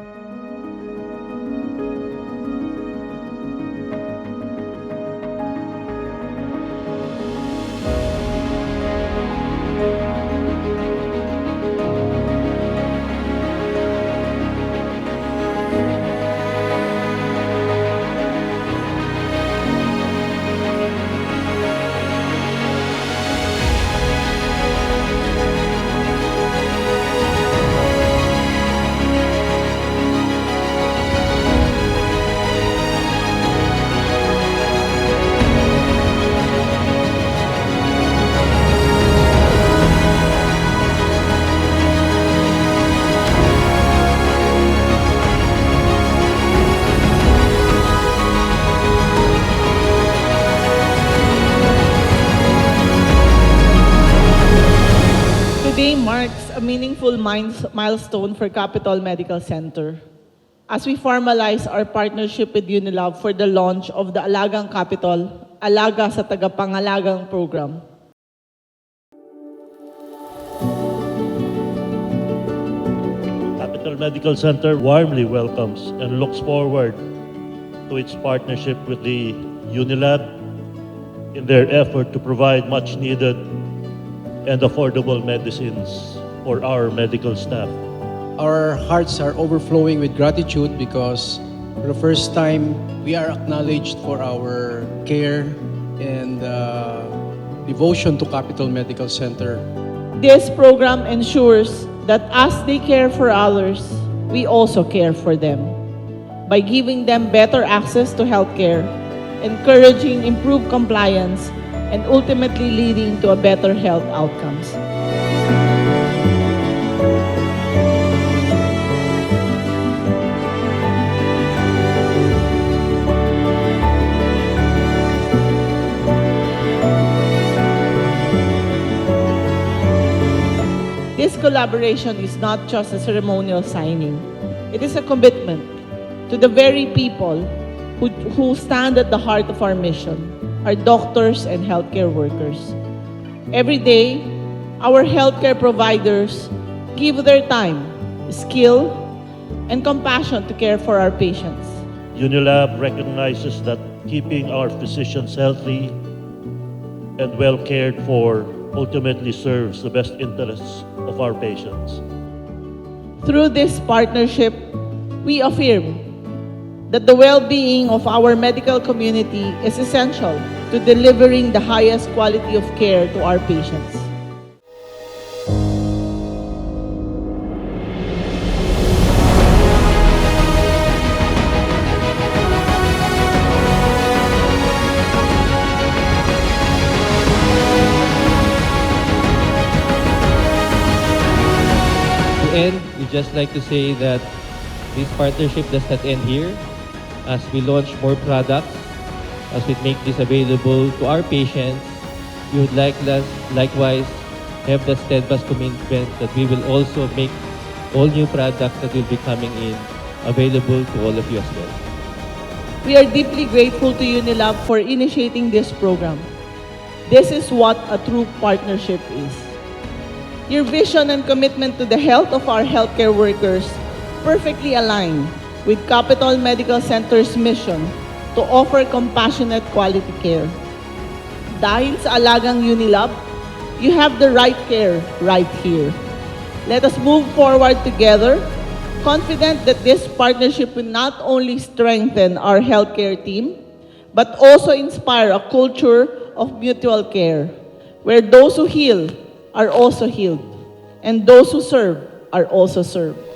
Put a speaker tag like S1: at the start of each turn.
S1: 了。Today marks a meaningful milestone for Capital Medical Center as we formalize our partnership with Unilab for the launch of the Alagang Capital, Alaga sa Tagapangalagang program.
S2: Capital Medical Center warmly welcomes and looks forward to its partnership with the Unilab in their effort to provide much needed and affordable medicines for our medical staff.
S3: Our hearts are overflowing with gratitude because for the first time we are acknowledged for our care and uh, devotion to Capital Medical Center.
S1: This program ensures that as they care for others, we also care for them by giving them better access to healthcare, encouraging improved compliance, and ultimately leading to a better health outcomes. This collaboration is not just a ceremonial signing. It is a commitment to the very people who, who stand at the heart of our mission, our doctors and healthcare workers. Every day, our healthcare providers give their time, skill, and compassion to care for our patients.
S2: Unilab recognizes that keeping our physicians healthy and well cared for ultimately serves the best interests of our patients.
S1: Through this partnership, we affirm that the well-being of our medical community is essential to delivering the highest quality of care to our patients.
S4: To end, we just like to say that this partnership does not end here. As we launch more products, as we make this available to our patients, we would like likewise have the steadfast commitment that we will also make all new products that will be coming in available to all of you as well.
S1: We are deeply grateful to Unilab for initiating this program. This is what a true partnership is. Your vision and commitment to the health of our healthcare workers perfectly align with Capital Medical Center's mission to offer compassionate quality care. Dahil sa alagang Unilab, you have the right care right here. Let us move forward together, confident that this partnership will not only strengthen our healthcare team, but also inspire a culture of mutual care, where those who heal are also healed, and those who serve are also served.